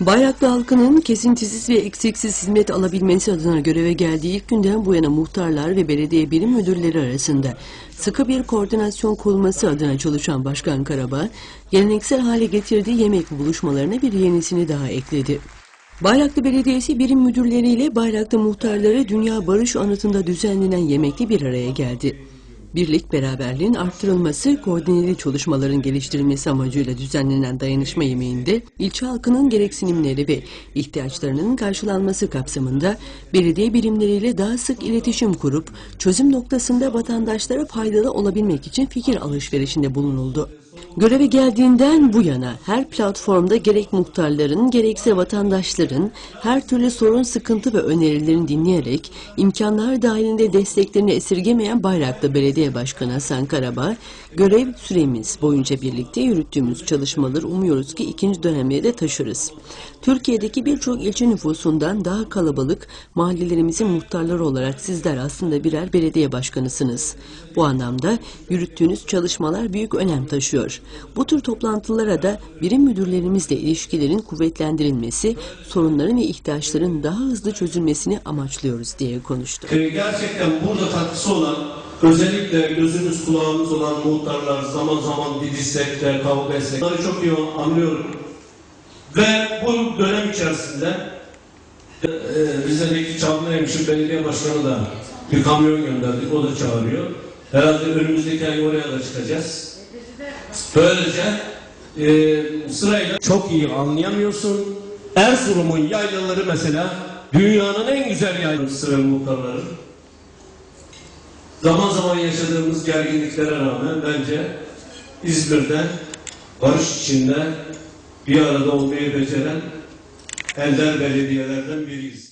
Bayraklı halkının kesintisiz ve eksiksiz hizmet alabilmesi adına göreve geldiği ilk günden bu yana muhtarlar ve belediye birim müdürleri arasında sıkı bir koordinasyon kurulması adına çalışan Başkan Karabağ, geleneksel hale getirdiği yemek buluşmalarına bir yenisini daha ekledi. Bayraklı Belediyesi birim müdürleriyle Bayraklı muhtarları Dünya Barış Anıtı'nda düzenlenen yemekli bir araya geldi. Birlik beraberliğin arttırılması, koordineli çalışmaların geliştirilmesi amacıyla düzenlenen dayanışma yemeğinde ilçe halkının gereksinimleri ve ihtiyaçlarının karşılanması kapsamında belediye birimleriyle daha sık iletişim kurup çözüm noktasında vatandaşlara faydalı olabilmek için fikir alışverişinde bulunuldu. Göreve geldiğinden bu yana her platformda gerek muhtarların gerekse vatandaşların her türlü sorun, sıkıntı ve önerilerini dinleyerek imkanlar dahilinde desteklerini esirgemeyen Bayraklı Belediye Başkanı Hasan Karabağ, görev süremiz boyunca birlikte yürüttüğümüz çalışmaları umuyoruz ki ikinci dönemeye de taşırız. Türkiye'deki birçok ilçe nüfusundan daha kalabalık mahallelerimizin muhtarları olarak sizler aslında birer belediye başkanısınız. Bu anlamda yürüttüğünüz çalışmalar büyük önem taşıyor. Bu tür toplantılara da birim müdürlerimizle ilişkilerin kuvvetlendirilmesi, sorunların ve ihtiyaçların daha hızlı çözülmesini amaçlıyoruz diye konuştu. Ee, gerçekten burada katkısı olan özellikle gözümüz kulağımız olan muhtarlar zaman zaman didişsek kavga etsek bunları çok iyi anlıyorum. Ve bu dönem içerisinde e, Rize'deki Çamlıhemşin Belediye Başkanı da bir kamyon gönderdik. O da çağırıyor. Herhalde önümüzdeki ay oraya da çıkacağız. Böylece e, sırayla çok iyi anlayamıyorsun. Erzurum'un yaylaları mesela dünyanın en güzel yaylaları ve muhtarları. Zaman zaman yaşadığımız gerginliklere rağmen bence İzmir'de barış içinde bir arada olmayı beceren ender belediyelerden biriyiz.